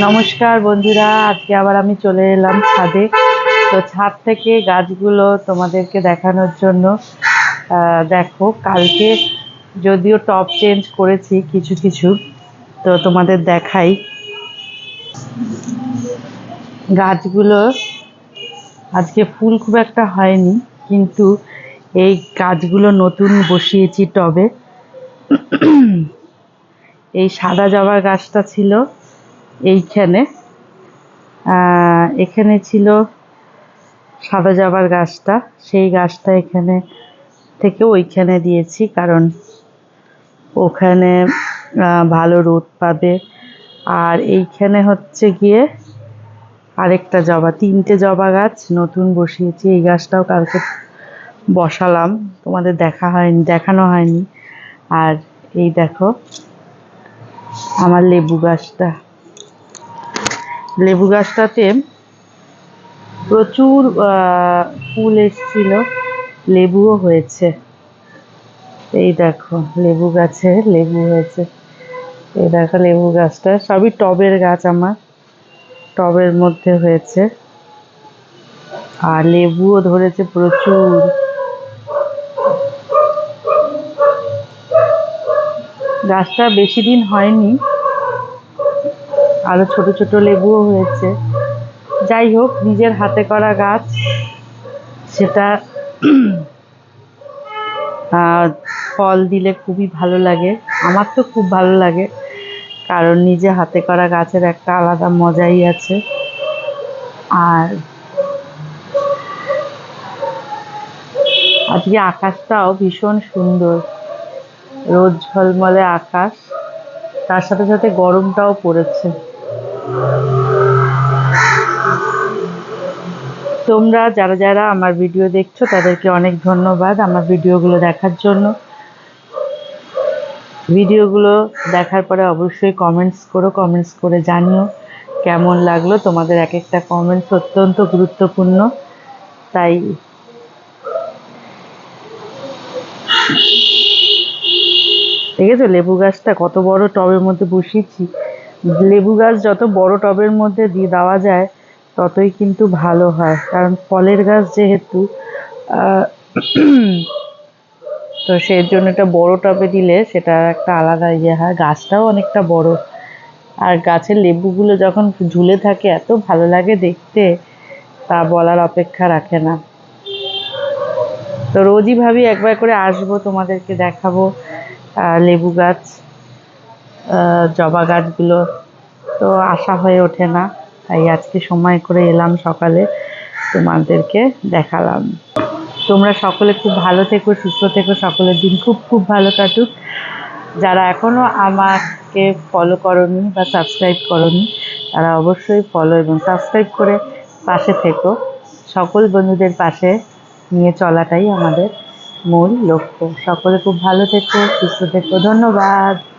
নমস্কার বন্ধুরা, আজকে আবার আমি চলে এলাম ছাদে। তো ছাদ থেকে গাছগুলো তোমাদেরকে দেখানোর জন্য দেখো, কালকে যদিও টপ চেঞ্জ করেছি কিছু কিছু, তো তোমাদের দেখাই। গাছগুলো, আজকে ফুল খুব একটা হয়নি, কিন্তু এই গাছগুলো নতুন বসিয়েছি টবে। এই সাদা জবা গাছটা ছিল। এইখানে। এখানে ছিল সাদা জবার গাছটা। সেই গাছটা এখানে থেকে ওইখানে দিয়েছি কারণ ওখানে ভালো রোদ পাবে। আর এইখানে হচ্ছে গিয়ে আরেকটা জবা, তিনটে জবা গাছ নতুন বসিয়েছি। এই গাছটাও কালকে বসালাম। তোমাদের দেখা হয়নি, দেখানো হয়নি। আর এই দেখো, আমার লেবু গাছটা। লেবু গাছটাতে প্রচুর ফুল এসছিল, লেবুও হয়েছে। এই দেখো, লেবু গাছে লেবু হয়েছে। এই দেখো লেবু গাছটা, সবই টবের গাছ আমার, টবের মধ্যে হয়েছে। আর লেবুও ধরেছে প্রচুর। গাছটা বেশি দিন হয়নি আরও ছোট ছোট লেবুও হয়েছে। যাই হোক, নিজের হাতে করা গাছ, সেটা ফল দিলে খুবই ভালো লাগে। আমার তো খুব ভালো লাগে, কারণ নিজে হাতে করা গাছের একটা আলাদা মজাই আছে। আর আজকে আকাশটাও ভীষণ সুন্দর। রোদ ঝলমলে আকাশ, তার সাথে সাথে গরমটাও পড়েছে। তোমরা যারা যারা আমার ভিডিও দেখছ, তাদেরকে অনেক ধন্যবাদ আমার ভিডিওগুলো দেখার জন্য। ভিডিওগুলো দেখার পরে অবশ্যই কমেন্টস করো কমেন্টস করে জানিও কেমন লাগল। তোমাদের এক একটা কমেন্টস অত্যন্ত গুরুত্বপূর্ণ। তাই দেখেছ লেবু গাছটা কত বড় টবের মধ্যে বসিয়েছি। লেবু গাছ যত বড় টবের মধ্যে দিয়ে দেওয়া যায়, ততই কিন্তু ভালো হয়। কারণ ফলের গাছ যেহেতু তো সেই জন্য এটা বড় টবে দিলে সেটা একটা আলাদা ইয়ে হয়। গাছটাও অনেকটা বড়। আর গাছের লেবুগুলো যখন ঝুলে থাকে, এত ভালো লাগে দেখতে, তা বলার অপেক্ষা রাখে না। তো রোজই ভাবি একবার করে আসব, তোমাদেরকে দেখাবো লেবু গাছ। জবা গাছগুলো তো আশা হয়ে ওঠে না। তাই আজকে সময় করে এলাম সকালে তোমাদেরকে দেখালাম। তোমরা সকলে খুব ভালো থেকো, সুস্থ থেকো, সকলের দিন খুব খুব ভালো কাটুক। যারা এখনও আমাকে ফলো করনি বা সাবস্ক্রাইব করনি, তারা অবশ্যই ফলো এবং সাবস্ক্রাইব করে পাশে থেকো। সকল বন্ধুদের পাশে নিয়ে চলাটাই আমাদের মূল লক্ষ্য। সকলে খুব ভালো থেকো, সুস্থ থেকো। ধন্যবাদ।